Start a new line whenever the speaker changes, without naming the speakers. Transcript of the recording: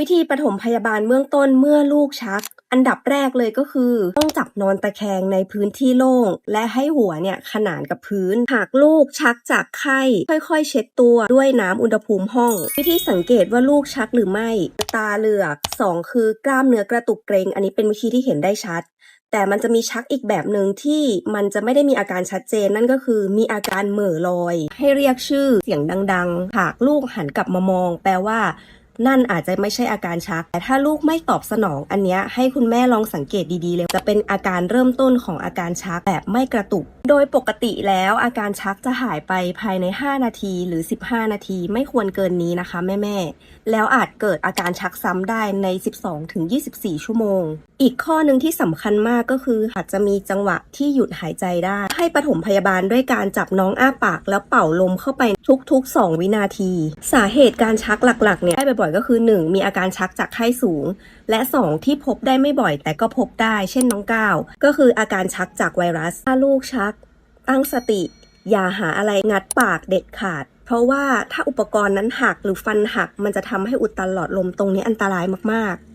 วิธีปฐมพยาบาลเบื้องต้นเมื่อลูกชัก อันดับแรกเลยก็คือ ต้องจับนอนตะแคงในพื้นที่โล่ง และให้หัวเนี่ยขนานกับพื้น หากลูกชักจากไข้ ค่อยๆ เช็ดตัวด้วยน้ำอุณหภูมิห้อง วิธีสังเกตว่าลูกชักหรือไม่ ตาเหลือก 2 คือกล้ามเนื้อกระตุกเกรง อันนี้เป็นวิธีที่เห็นได้ชัดแต่มันจะมีชักอีกแบบหนึ่งที่มันจะไม่ได้มีอาการชัดเจนนั่นก็คือมีอาการเหม่อลอย ให้เรียกชื่อเสียงดัง ๆ หากลูกหันกลับมามอง แปลว่า นั่นอาจจะไม่ใช่อาการชัก แต่ถ้าลูกไม่ตอบสนอง อันนี้ให้คุณแม่ลองสังเกตดีๆเลย จะเป็นอาการเริ่มต้นของอาการชักแบบไม่กระตุก โดยปกติแล้วอาการชักจะหายไปภายใน 5 นาทีหรือ 15 นาทีไม่ควรเกินนี้นะคะแม่ๆ แล้วอาจเกิดอาการชักซ้ำได้ใน 12-24 ชั่วโมง อีกข้อหนึ่งที่สำคัญมากก็คืออาจจะมีจังหวะที่หยุดหายใจได้ ให้ปฐมพยาบาลด้วยการจับน้องอ้าปาก แล้วเป่าลมเข้าไปทุกๆ 2 วินาที สาเหตุการชักหลักๆเนี่ยได้บ่อยๆก็คือ 1. มีอาการชักจากไข้สูง และ 2. ที่พบได้ไม่บ่อย แต่ก็พบได้เช่นน้องก้าวก็คืออาการชักจากไวรัส ถ้าลูกชัก ตั้งสติ อย่าหาอะไรงัดปากเด็ดขาด เพราะว่าถ้าอุปกรณ์นั้นหักหรือฟันหัก มันจะทำให้อุดตันหลอดลมตรงนี้อันตรายมากๆ